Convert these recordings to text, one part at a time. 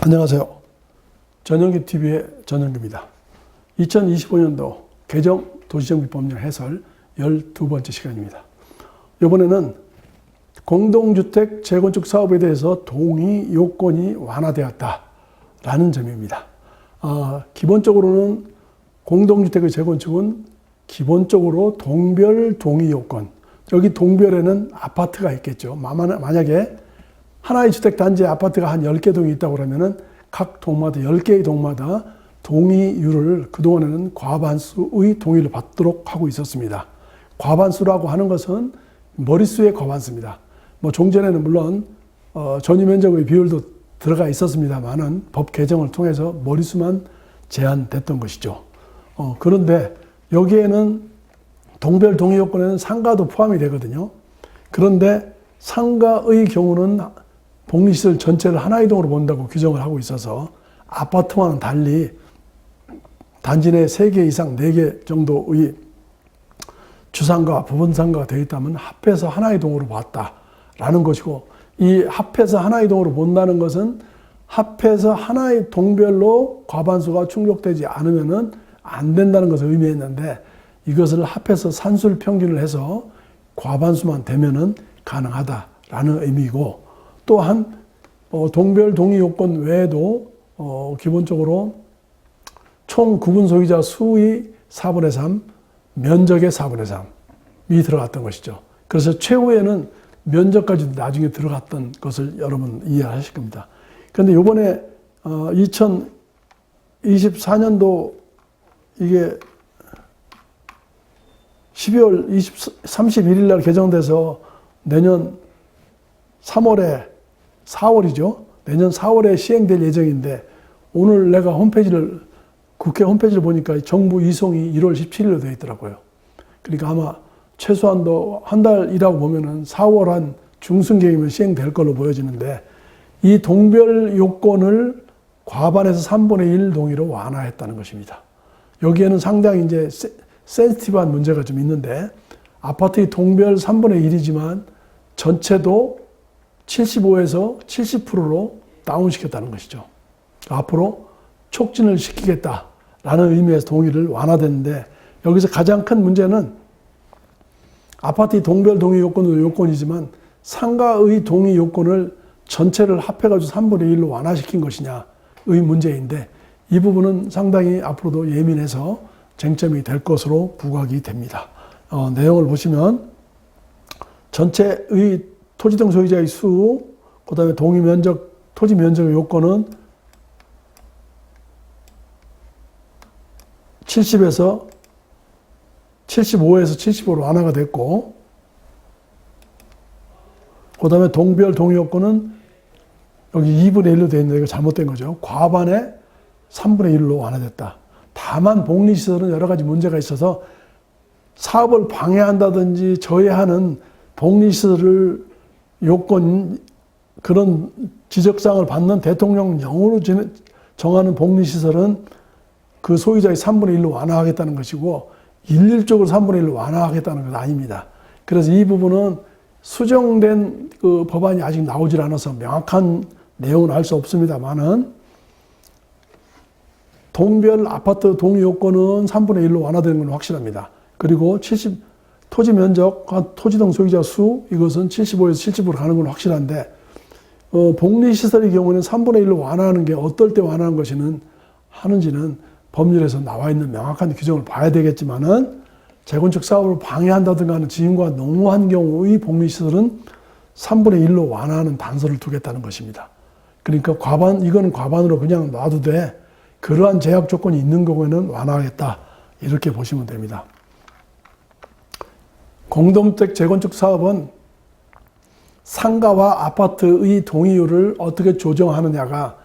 안녕하세요. 전영기 TV의 전영기입니다. 2025년도 개정 도시정비법령 해설 12번째 시간입니다. 이번에는 공동주택 재건축 사업에 대해서 동의 요건이 완화되었다라는 점입니다. 아, 기본적으로는 공동주택의 재건축은 기본적으로 동별 동의 요건. 여기 동별에는 아파트가 있겠죠. 만약에 하나의 주택 단지에 아파트가 한 10개 동이 있다고 그러면은 각 동마다 10개의 동마다 동의율을 그동안에는 과반수의 동의를 받도록 하고 있었습니다. 과반수라고 하는 것은 머릿수의 과반수입니다. 뭐 종전에는 물론 어, 전유 면적의 비율도 들어가 있었습니다만은 법 개정을 통해서 머릿수만 제한됐던 것이죠. 어, 그런데 여기에는 동별 동의 요건에는 상가도 포함이 되거든요. 그런데 상가의 경우는 복리시설 전체를 하나의 동으로 본다고 규정을 하고 있어서 아파트와는 달리 단지 내 3개 이상 4개 정도의 주상가, 부분상가가 되어 있다면 합해서 하나의 동으로 봤다라는 것이고 이 합해서 하나의 동으로 본다는 것은 합해서 하나의 동별로 과반수가 충족되지 않으면은 안 된다는 것을 의미했는데 이것을 합해서 산술 평균을 해서 과반수만 되면은 가능하다라는 의미고 또한 어, 동별 동의 요건 외에도 어, 기본적으로 총 구분 소유자 수의 4분의 3, 면적의 4분의 3이 들어갔던 것이죠. 그래서 최후에는 면적까지 나중에 들어갔던 것을 여러분 이해하실 겁니다. 그런데 이번에 어, 2024년도 이게 12월 20, 31일 날 개정돼서 내년 3월에 4월이죠. 내년 4월에 시행될 예정인데 오늘 내가 홈페이지를 국회 홈페이지를 보니까 정부 이송이 1월 17일로 되어 있더라고요. 그러니까 아마 최소한도 한 달이라고 보면은 4월 한 중순경이면 시행될 걸로 보여지는데 이 동별 요건을 과반에서 3분의 1 동의로 완화했다는 것입니다. 여기에는 상당히 이제 세- 센시티브한 문제가 좀 있는데 아파트의 동별 3분의 1이지만 전체도 75에서 70%로 다운시켰다는 것이죠. 앞으로 촉진을 시키겠다라는 의미에서 동의를 완화됐는데 여기서 가장 큰 문제는 아파트의 동별 동의 요건도 요건이지만 상가의 동의 요건을 전체를 합해가지고 3분의 1로 완화시킨 것이냐의 문제인데 이 부분은 상당히 앞으로도 예민해서 쟁점이 될 것으로 부각이 됩니다. 어, 내용을 보시면 전체의 토지 등 소유자의 수, 그 다음에 동의 면적, 토지 면적의 요건은 70에서 75에서 75로 완화가 됐고, 그 다음에 동별 동의 요건은 여기 2분의 1로 되어 있는데 이거 잘못된 거죠. 과반에 3분의 1로 완화됐다. 다만 복리시설은 여러 가지 문제가 있어서 사업을 방해한다든지 저해하는 복리시설을 요건 그런 지적사항을 받는 대통령령으로 진- 정하는 복리시설은 그 소유자의 3분의 1로 완화하겠다는 것이고 일률적으로 3분의 1로 완화하겠다는 것은 아닙니다. 그래서 이 부분은 수정된 그 법안이 아직 나오질 않아서 명확한 내용은 알 수 없습니다만은 동별 아파트 동의 요건은 3분의 1로 완화되는 건 확실합니다. 그리고 70 토지 면적, 토지 등 소유자 수 이것은 75에서 70으로 가는 건 확실한데 어, 복리 시설의 경우는 3분의 1로 완화하는 게 어떨 때 완화하는 것이는 하는지는 법률에서 나와 있는 명확한 규정을 봐야 되겠지만은 재건축 사업을 방해한다든가 하는 지인과 농후한 경우의 복리 시설은 3분의 1로 완화하는 단서를 두겠다는 것입니다. 그러니까 과반 이거는 과반으로 그냥 놔도 돼. 그러한 제약 조건이 있는 경우에는 완화하겠다. 이렇게 보시면 됩니다. 공동주택 재건축 사업은 상가와 아파트의 동의율을 어떻게 조정하느냐가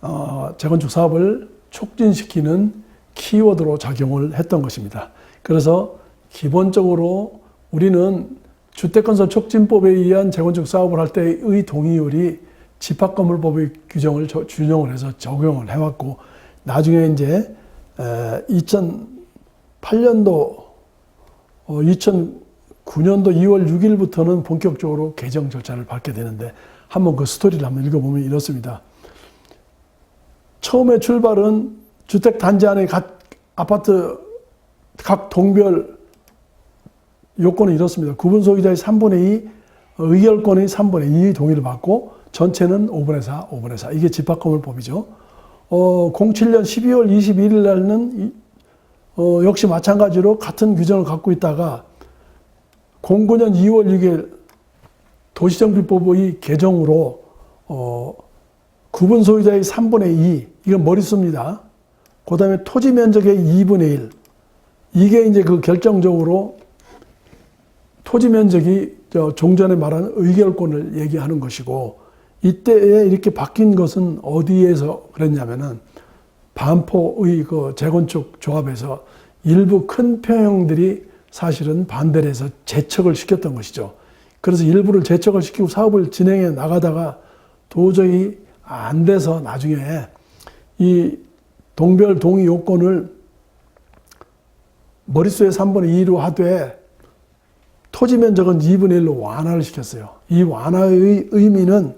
어, 재건축 사업을 촉진시키는 키워드로 작용을 했던 것입니다. 그래서 기본적으로 우리는 주택건설 촉진법에 의한 재건축 사업을 할 때의 동의율이 집합건물법의 규정을 저- 준용을 해서 적용을 해왔고 나중에 이제 2008년도 2009년도 2월 6일부터는 본격적으로 개정 절차를 밟게 되는데 한번 그 스토리를 한번 읽어보면 이렇습니다. 처음에 출발은 주택 단지 안에 각 아파트 각 동별 요건은 이렇습니다. 구분 소유자의 3분의 2, 의결권의 3분의 2 동의를 받고 전체는 5분의 4, 5분의 4. 이게 집합건물법이죠. 어, 07년 12월 21일 날은 이- 어, 역시 마찬가지로 같은 규정을 갖고 있다가 09년 2월 6일 도시정비법의 개정으로 어, 구분 소유자의 3분의 2, 이건 머릿수입니다. 그 다음에 토지 면적의 2분의 1. 이게 이제 그 결정적으로 토지 면적이 저 종전에 말하는 의결권을 얘기하는 것이고 이때에 이렇게 바뀐 것은 어디에서 그랬냐면은 반포의 그 재건축 조합에서 일부 큰 평형들이 사실은 반대를 해서 재척을 시켰던 것이죠. 그래서 일부를 재척을 시키고 사업을 진행해 나가다가 도저히 안 돼서 나중에 이 동별 동의 요건을 머릿수의 3분의 2로 하되 토지 면적은 2분의 1로 완화를 시켰어요. 이 완화의 의미는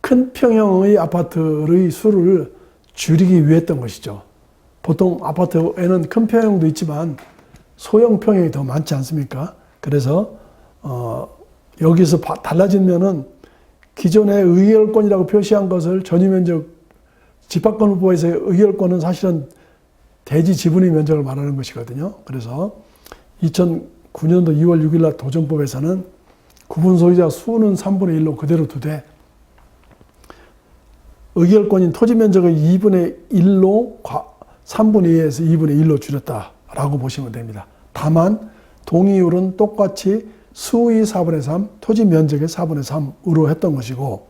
큰 평형의 아파트의 수를 줄이기 위했던 것이죠. 보통 아파트에는 큰 평형도 있지만 소형 평형이 더 많지 않습니까? 그래서 어, 여기서 바- 달라진 면은 기존의 의결권이라고 표시한 것을 전유면적 집합건물법에서의 의결권은 사실은 대지 지분의 면적을 말하는 것이거든요. 그래서 2009년도 2월 6일 날 도정법에서는 구분 소유자 수는 3분의 1로 그대로 두되 의결권인 토지 면적의 2분의 1로 3분의 2에서 2분의 1로 줄였다 라고 보시면 됩니다. 다만 동의율은 똑같이 수의 4분의 3, 토지 면적의 4분의 3으로 했던 것이고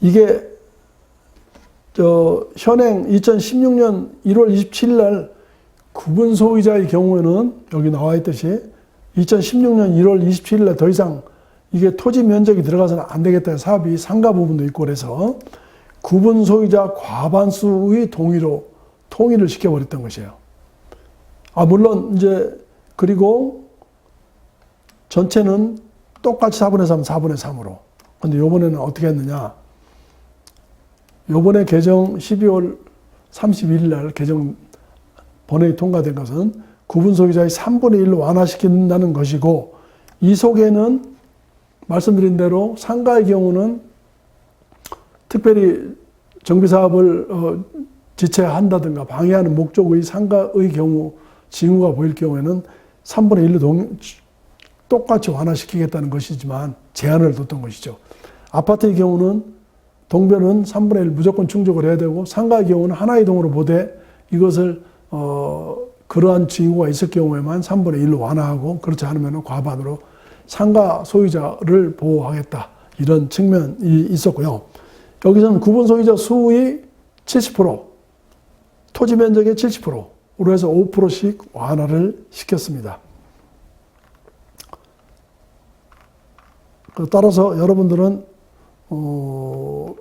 이게 저 현행 2016년 1월 27일 날 구분 소유자의 경우에는 여기 나와 있듯이 2016년 1월 27일 날 더 이상 이게 토지 면적이 들어가서는 안 되겠다 사업이 상가 부분도 있고 그래서 구분 소유자 과반수의 동의로 통일을 시켜버렸던 것이에요. 아 물론 이제 그리고 전체는 똑같이 4분의 3, 4분의 3으로. 근데 요번에는 어떻게 했느냐? 요번에 개정 12월 31일 날 개정 본회의 통과된 것은 구분 소유자의 3분의 1로 완화시킨다는 것이고 이 속에는 말씀드린 대로 상가의 경우는 특별히 정비 사업을 어, 지체한다든가 방해하는 목적의 상가의 경우 징후가 보일 경우에는 3분의 1로 동, 똑같이 완화시키겠다는 것이지만 제한을 뒀던 것이죠. 아파트의 경우는 동별은 3분의 1 무조건 충족을 해야 되고 상가의 경우는 하나의 동으로 보되 이것을 어, 그러한 징후가 있을 경우에만 3분의 1로 완화하고 그렇지 않으면 과반으로 상가 소유자를 보호하겠다. 이런 측면이 있었고요. 여기서는 구분 소유자 수의 70%, 토지 면적의 70%, 으로 해서 5%씩 완화를 시켰습니다. 그 따라서 여러분들은 어,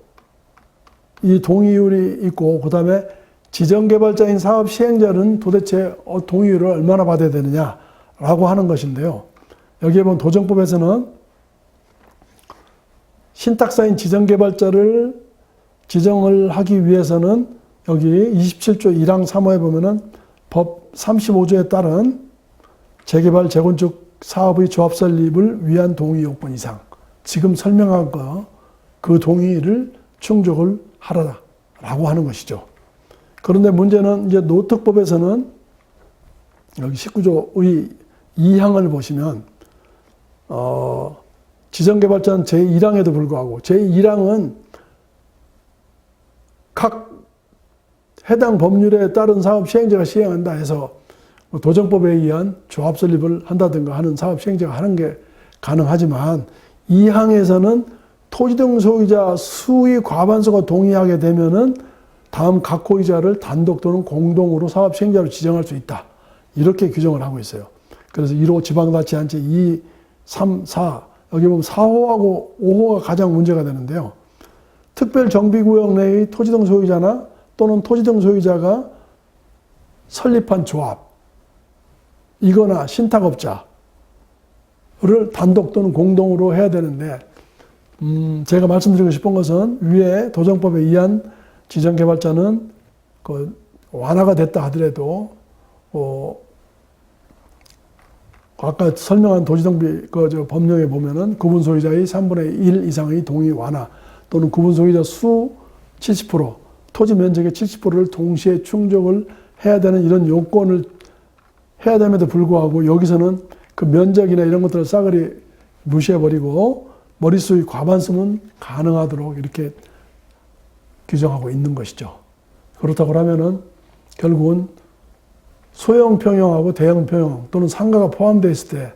이 동의율이 있고 그 다음에 지정개발자인 사업 시행자는 도대체 어, 동의율을 얼마나 받아야 되느냐라고 하는 것인데요. 여기에 보면 도정법에서는 신탁사인 지정개발자를 지정을 하기 위해서는 여기 27조 1항 3호에 보면은 법 35조에 따른 재개발 재건축 사업의 조합 설립을 위한 동의 요건 이상 지금 설명한 거 그 동의를 충족을 하라라고 하는 것이죠. 그런데 문제는 이제 노특법에서는 여기 19조의 2항을 보시면 어, 지정개발자는 제1항에도 불구하고 제1항은 각 해당 법률에 따른 사업 시행자가 시행한다 해서 뭐 도정법에 의한 조합 설립을 한다든가 하는 사업 시행자가 하는 게 가능하지만 이 항에서는 토지 등 소유자 수의 과반수가 동의하게 되면은 다음 각 호의자를 단독 또는 공동으로 사업 시행자로 지정할 수 있다. 이렇게 규정을 하고 있어요. 그래서 1호 지방자치단체 2, 3, 4 여기 보면 4호하고 5호가 가장 문제가 되는데요. 특별 정비구역 내의 토지 등 소유자나 또는 토지 등 소유자가 설립한 조합, 이거나 신탁업자를 단독 또는 공동으로 해야 되는데 음, 제가 말씀드리고 싶은 것은 위에 도정법에 의한 지정개발자는 그 완화가 됐다 하더라도 어, 아까 설명한 도시정비 그저 법령에 보면은 구분 소유자의 3분의 1 이상의 동의 완화 또는 구분 소유자 수 70% 토지 면적의 70%를 동시에 충족을 해야 되는 이런 요건을 해야 됨에도 불구하고 여기서는 그 면적이나 이런 것들을 싸그리 무시해버리고 머릿수의 과반수는 가능하도록 이렇게 규정하고 있는 것이죠. 그렇다고 하면은 결국은 소형 평형하고 대형 평형 또는 상가가 포함되어 있을 때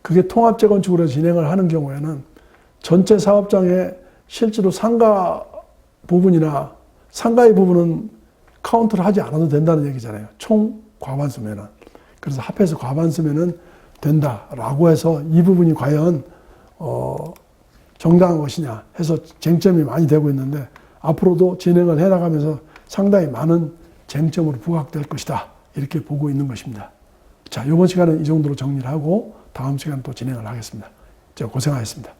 그게 통합 재건축으로 진행을 하는 경우에는 전체 사업장에 실제로 상가 부분이나 상가의 부분은 카운트를 하지 않아도 된다는 얘기잖아요. 총 과반수면은. 그래서 합해서 과반수면은 된다라고 해서 이 부분이 과연 어 정당한 것이냐 해서 쟁점이 많이 되고 있는데 앞으로도 진행을 해 나가면서 상당히 많은 쟁점으로 부각될 것이다. 이렇게 보고 있는 것입니다. 자, 이번 시간은 이 정도로 정리를 하고 다음 시간 또 진행을 하겠습니다. 자, 고생하셨습니다.